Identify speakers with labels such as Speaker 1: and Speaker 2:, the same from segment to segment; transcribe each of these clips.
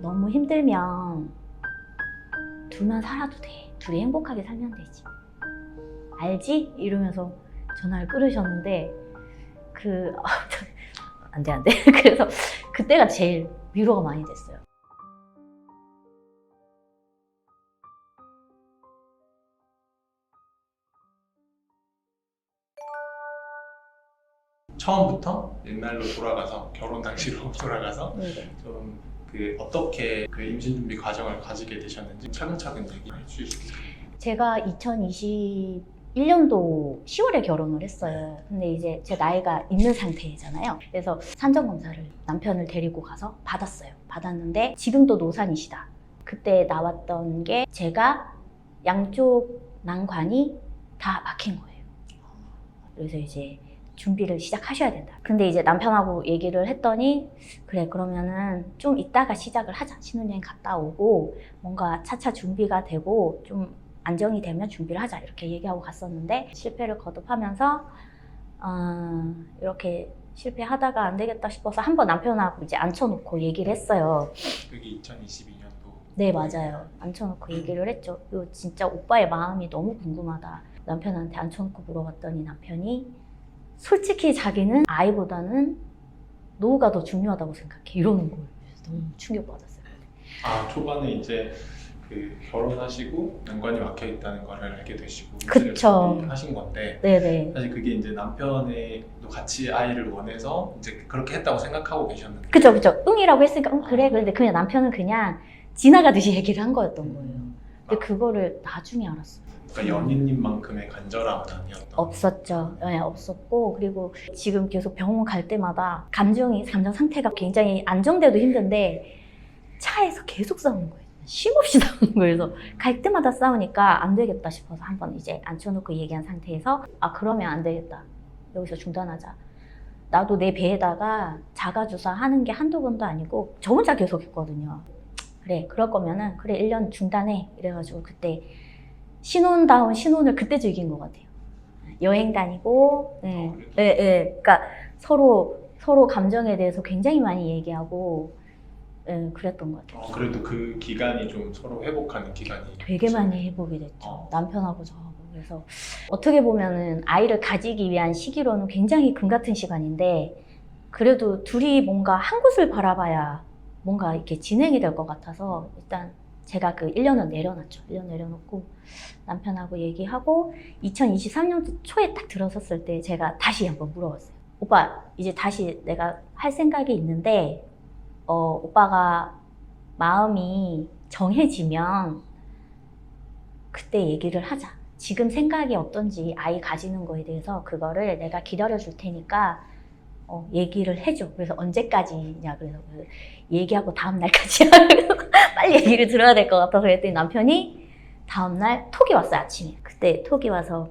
Speaker 1: 너무 힘들면 둘만 살아도 돼. 둘이 행복하게 살면 되지. 알지? 이러면서 전화를 끊으셨는데 그 안 돼, 안 돼. 그래서 그때가 제일 위로가 많이 됐어요.
Speaker 2: 처음부터 옛날로 돌아가서 결혼 당시로 돌아가서
Speaker 1: 네네.
Speaker 2: 좀 그 어떻게 그 임신 준비 과정을 가지게 되셨는지 차근차근 얘기해 주실 수 있을까요?
Speaker 1: 제가 2021년도 10월에 결혼을 했어요. 근데 이제 제 나이가 있는 상태잖아요. 그래서 산전 검사를 남편을 데리고 가서 받았어요. 받았는데 지금도 노산이시다. 그때 나왔던 게 제가 양쪽 난관이 다 막힌 거예요. 그래서 이제 준비를 시작하셔야 된다. 근데 이제 남편하고 얘기를 했더니 그래 그러면은 좀 이따가 시작을 하자. 신혼여행 갔다 오고 뭔가 차차 준비가 되고 좀 안정이 되면 준비를 하자 이렇게 얘기하고 갔었는데 실패를 거듭하면서 어, 이렇게 실패하다가 안 되겠다 싶어서 한 번 남편하고 이제 앉혀놓고 얘기를 했어요.
Speaker 2: 그게 2022년도
Speaker 1: 네 맞아요. 앉혀놓고 얘기를 했죠. 요 진짜 오빠의 마음이 너무 궁금하다. 남편한테 앉혀놓고 물어봤더니 남편이 솔직히 자기는 아이보다는 노후가 더 중요하다고 생각해 이러는 거예요. 그래서 너무 충격받았어요.
Speaker 2: 아 초반에 이제 그 결혼하시고 난관이 막혀 있다는 거를 알게 되시고
Speaker 1: 그쵸.
Speaker 2: 하신 건데
Speaker 1: 네네.
Speaker 2: 사실 그게 이제 남편도 같이 아이를 원해서 이제 그렇게 했다고 생각하고 계셨는데
Speaker 1: 그죠 그죠. 응이라고 했으니까 응 그래 그런데 그냥 남편은 그냥 지나가듯이 얘기를 한 거였던 거예요. 근데 그거를 나중에 알았어요.
Speaker 2: 그러니까 연인님만큼의 간절함은 아니었던
Speaker 1: 없었죠. 네, 없었고 그리고 지금 계속 병원 갈 때마다 감정이 감정 상태가 굉장히 안정돼도 힘든데 차에서 계속 싸우는 거예요. 쉼없이 싸우는 거예요. 그래서 갈 때마다 싸우니까 안 되겠다 싶어서 한번 이제 앉혀놓고 얘기한 상태에서 아 그러면 안 되겠다. 여기서 중단하자. 나도 내 배에다가 자가 주사 하는 게 한두 번도 아니고 저 혼자 계속 했거든요. 그래 그럴 거면은 그래 1년 중단해 이래가지고 그때 신혼다운 신혼을 그때 즐긴 것 같아요. 여행 다니고, 예,
Speaker 2: 어, 그래도.
Speaker 1: 예, 예. 그러니까 서로 서로 감정에 대해서 굉장히 많이 얘기하고, 예, 그랬던 것 같아요.
Speaker 2: 어, 그래도 그 기간이 좀 서로 회복하는 기간이
Speaker 1: 되게 많이 해보게 됐죠.
Speaker 2: 어.
Speaker 1: 남편하고 저하고. 그래서 어떻게 보면은 아이를 가지기 위한 시기로는 굉장히 금 같은 시간인데, 그래도 둘이 뭔가 한 곳을 바라봐야 뭔가 이렇게 진행이 될 것 같아서 일단 제가 그 1년을 내려놨죠. 1년 내려놓고 남편하고 얘기하고 2023년 초에 딱 들어섰을 때 제가 다시 한번 물어봤어요. 오빠, 이제 다시 내가 할 생각이 있는데, 어, 오빠가 마음이 정해지면 그때 얘기를 하자. 지금 생각이 어떤지 아이 가지는 거에 대해서 그거를 내가 기다려 줄 테니까 어, 얘기를 해줘. 그래서 언제까지냐. 그래서 그 얘기하고 다음 날까지 빨리 얘기를 들어야 될 것 같아서 그랬더니 남편이 다음날 톡이 왔어요 아침에. 그때 톡이 와서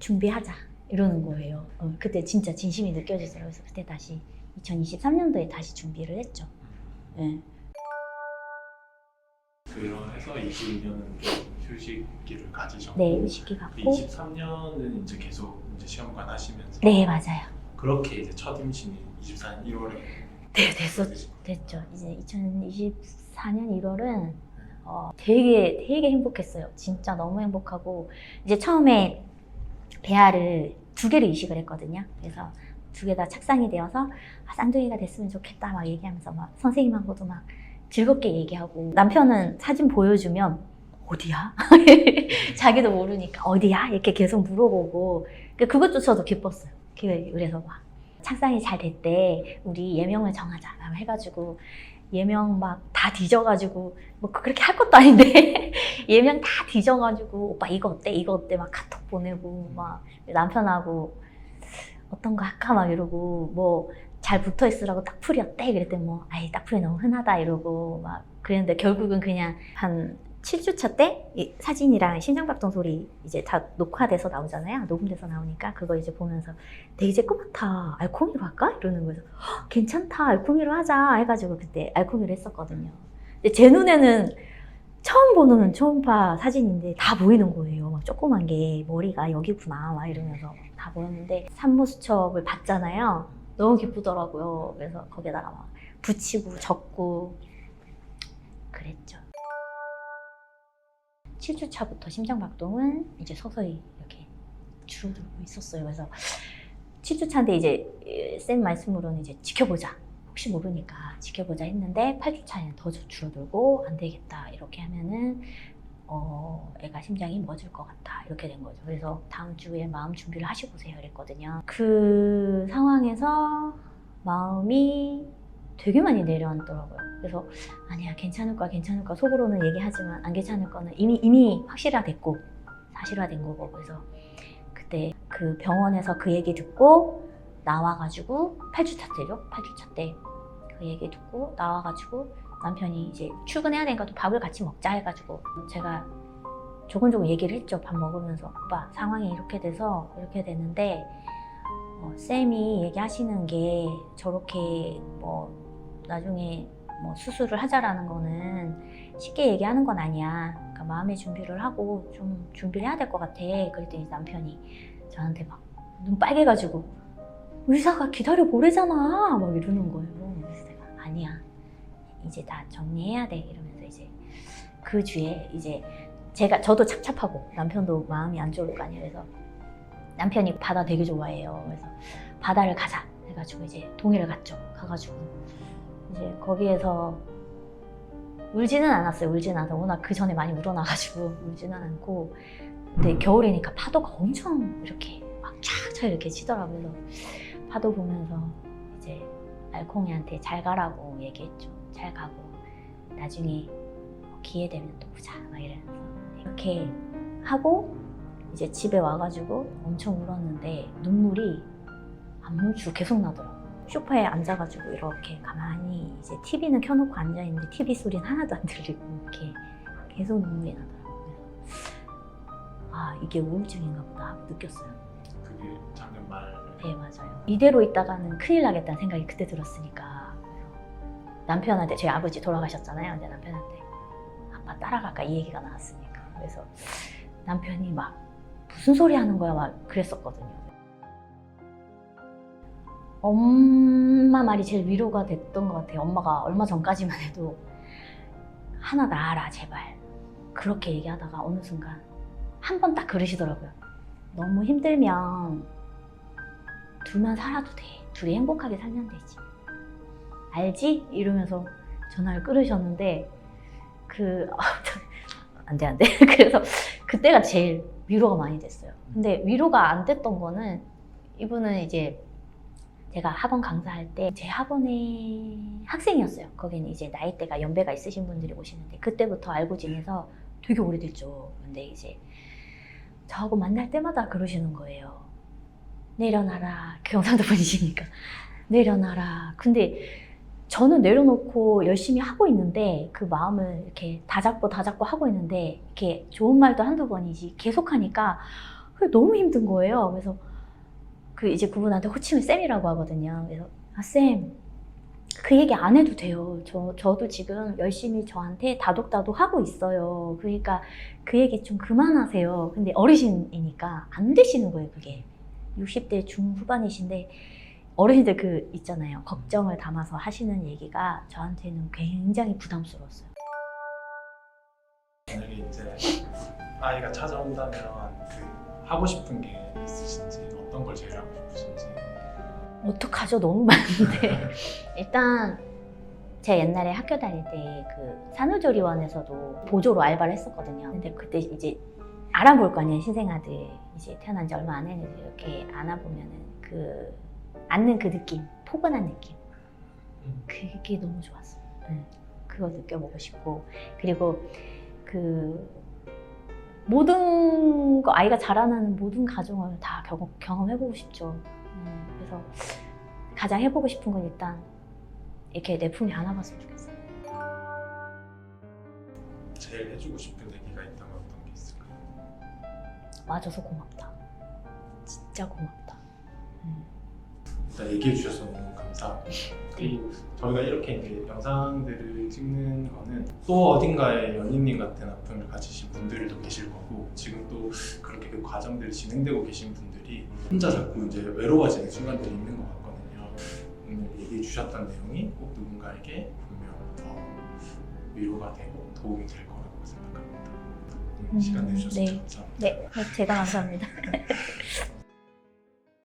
Speaker 1: 준비하자 이러는 거예요. 어, 그때 진짜 진심이 느껴지더라고요. 그래서 그때 다시 2023년도에 다시 준비를 했죠. 예.
Speaker 2: 그래서 22년은 좀 휴식기를 가지셨고
Speaker 1: 네, 휴식기 갖고.
Speaker 2: 23년은 이제 계속 이제 시험관 하시면서
Speaker 1: 네, 맞아요.
Speaker 2: 그렇게 이제 첫 임신이 24년 1월에
Speaker 1: 네, 됐었, 됐죠. 이제 2024년 1월은 어, 되게 되게 행복했어요. 진짜 너무 행복하고 이제 처음에 배아를 두 개를 이식을 했거든요. 그래서 두 개 다 착상이 되어서 아, 쌍둥이가 됐으면 좋겠다 막 얘기하면서 막 선생님하고도 막 즐겁게 얘기하고 남편은 사진 보여주면 어디야? 자기도 모르니까 어디야? 이렇게 계속 물어보고 그- 그것조차도 기뻤어요. 그- 그래서 막 착상이 잘 됐대. 우리 예명을 정하자. 막 해가지고 예명 막 다 뒤져가지고 뭐 그렇게 할 것도 아닌데 예명 다 뒤져가지고 오빠 이거 어때? 이거 어때? 막 카톡 보내고 막 남편하고 어떤 거 할까 막 이러고 뭐 잘 붙어 있으라고 딱풀이 어때? 그랬더니 뭐 아이 딱풀이 너무 흔하다 이러고 막 그랬는데 결국은 그냥 한 7주차 때이 사진이랑 심장박동 소리 이제 다 녹화돼서 나오잖아요. 녹음돼서 나오니까 그거 이제 보면서 되게 쬐끄맣다. 알코미로 할까? 이러는 거예요. "헉, 괜찮다. 알코미로 하자. 해가지고 그때 알코미로 했었거든요. 근데 제 눈에는 처음 보는 초음파 사진인데 다 보이는 거예요. 막 조그만 게 머리가 여기구나. 막 이러면서 다 보였는데 산모 수첩을 봤잖아요. 너무 기쁘더라고요. 그래서 거기다가 막 붙이고 적고 그랬죠. 7주 차부터 심장박동은 이제 서서히 이렇게 줄어들고 있었어요. 그래서 7주 차인데 이제 쌤 말씀으로는 이제 지켜보자. 혹시 모르니까 지켜보자 했는데 8주 차에는 더 줄어들고 안 되겠다. 이렇게 하면은 어, 애가 심장이 멎을 것 같다. 이렇게 된 거죠. 그래서 다음 주에 마음 준비를 하시고 오세요. 이랬거든요. 그 상황에서 마음이 되게 많이 내려앉더라고요. 그래서 아니야 괜찮을 거야 괜찮을 거야 속으로는 얘기하지만 안 괜찮을 거는 이미 이미 확실화됐고 사실화된 거고. 그래서 그때 그 병원에서 그 얘기 듣고 나와가지고 8주차 때죠? 8주차 때 그 얘기 듣고 나와가지고 남편이 이제 출근해야 되니까 또 밥을 같이 먹자 해가지고 제가 조근조근 얘기를 했죠. 밥 먹으면서 오빠 상황이 이렇게 돼서 이렇게 되는데 어, 쌤이 얘기하시는 게 저렇게 뭐 나중에 뭐 수술을 하자라는 거는 쉽게 얘기하는 건 아니야. 그러니까 마음의 준비를 하고 좀 준비를 해야 될 것 같아. 그랬더니 남편이 저한테 막 눈 빨개가지고 의사가 기다려 보래잖아. 막 이러는 거예요. 그래서 내가 아니야. 이제 다 정리해야 돼. 이러면서 이제 그 주에 이제 제가 저도 착잡하고 남편도 마음이 안 좋을 거 아니에요. 그래서 남편이 바다 되게 좋아해요. 그래서 바다를 가자 해가지고 이제 동해를 갔죠. 가가지고 이제 거기에서 울지는 않았어요. 울지는 않아서 워낙 그 전에 많이 울어나가지고 울지는 않고 근데 겨울이니까 파도가 엄청 이렇게 막 쫙쫙 이렇게 치더라고요. 그래서 파도 보면서 이제 알콩이한테 잘 가라고 얘기했죠. 잘 가고 나중에 뭐 기회 되면 또 보자 막 이러면서 이렇게 하고 이제 집에 와가지고 엄청 울었는데 눈물이 안 멈추고 계속 나더라고요. 소파에 앉아가지고 이렇게 가만히 이제 TV는 켜놓고 앉아있는데 TV 소리는 하나도 안 들리고 이렇게 계속 눈물이 나더라고요. 아 이게 우울증인가 보다 느꼈어요.
Speaker 2: 그게 작년 말
Speaker 1: 네 맞아요. 이대로 있다가는 큰일 나겠다는 생각이 그때 들었으니까 그래서 남편한테 저희 아버지 돌아가셨잖아요. 근데 남편한테 아빠 따라갈까 이 얘기가 나왔으니까 그래서 남편이 막 무슨 소리 하는 거야 막 그랬었거든요. 엄마 말이 제일 위로가 됐던 것 같아요. 엄마가 얼마 전까지만 해도 하나 나아라 제발 그렇게 얘기하다가 어느 순간 한 번 딱 그러시더라고요. 너무 힘들면 둘만 살아도 돼. 둘이 행복하게 살면 되지. 알지? 이러면서 전화를 끊으셨는데 그 안돼 안돼. 그래서 그때가 제일 위로가 많이 됐어요. 근데 위로가 안 됐던 거는 이분은 이제 제가 학원 강사할 때 제 학원의 학생이었어요. 거기는 이제 나이대가 연배가 있으신 분들이 오시는데 그때부터 알고 지내서 되게 오래됐죠. 근데 이제 저하고 만날 때마다 그러시는 거예요. 내려놔라. 경상도 분이시니까. 내려놔라. 근데 저는 내려놓고 열심히 하고 있는데 그 마음을 이렇게 다잡고 다잡고 하고 있는데 이렇게 좋은 말도 한두 번이지 계속 하니까 너무 힘든 거예요. 그래서 그 이제 그분한테 호칭을 쌤이라고 하거든요. 그래서 아, 쌤, 그 얘기 안 해도 돼요. 저, 저도 지금 열심히 저한테 다독다독 하고 있어요. 그러니까 그 얘기 좀 그만하세요. 근데 어르신이니까 안 되시는 거예요, 그게. 60대 중후반이신데 어르신들 그 있잖아요. 걱정을 담아서 하시는 얘기가 저한테는 굉장히 부담스러웠어요.
Speaker 2: 만약에 이제 아이가 찾아온다면 그 하고 싶은 게 있으신지 어 떤걸 제일 하고 싶으신지
Speaker 1: 어떡하죠? 너무 많은데. 일단 제가 옛날에 학교 다닐 때 그 산후조리원에서도 보조로 알바를 했었거든요. 근데 그때 이제 알아볼 거 아니에요, 신생아들. 이제 태어난 지 얼마 안 했는데 이렇게 안아보면은 그 앉는 그 느낌, 포근한 느낌.
Speaker 2: 음.
Speaker 1: 그게 너무 좋았어요. 네. 그거 느껴보고 싶고 그리고 그 모든 거 아이가 자라나는 모든 과정을 다 경험, 경험해보고 싶죠. 음, 그래서 가장 해보고 싶은 건 일단 이렇게 내 품에 안아봤으면 좋겠어요.
Speaker 2: 제일 해주고 싶은 얘기가 있다면 어떤 게 있을까요?
Speaker 1: 와줘서 고맙다. 진짜 고맙다. 음.
Speaker 2: 일단 얘기해 주셔서 너무 감사 하고 그리고 저희가 이렇게 이제 영상들을 찍는 거는 또 어딘가에 연인님 같은 아픔을 가지신 분들도 계실 거고 지금 또 그렇게 그 과정들이 진행되고 계신 분들이 혼자 자꾸 이제 외로워지는 순간들이 있는 것 같거든요. 오늘 얘기해 주셨던 내용이 꼭 누군가에게 분명 더 위로가 되고 도움이 될 거라고 생각합니다. 오늘
Speaker 1: 음,
Speaker 2: 시간 내주셔서
Speaker 1: 네.
Speaker 2: 감사합니다.
Speaker 1: 네, 제가 감사합니다.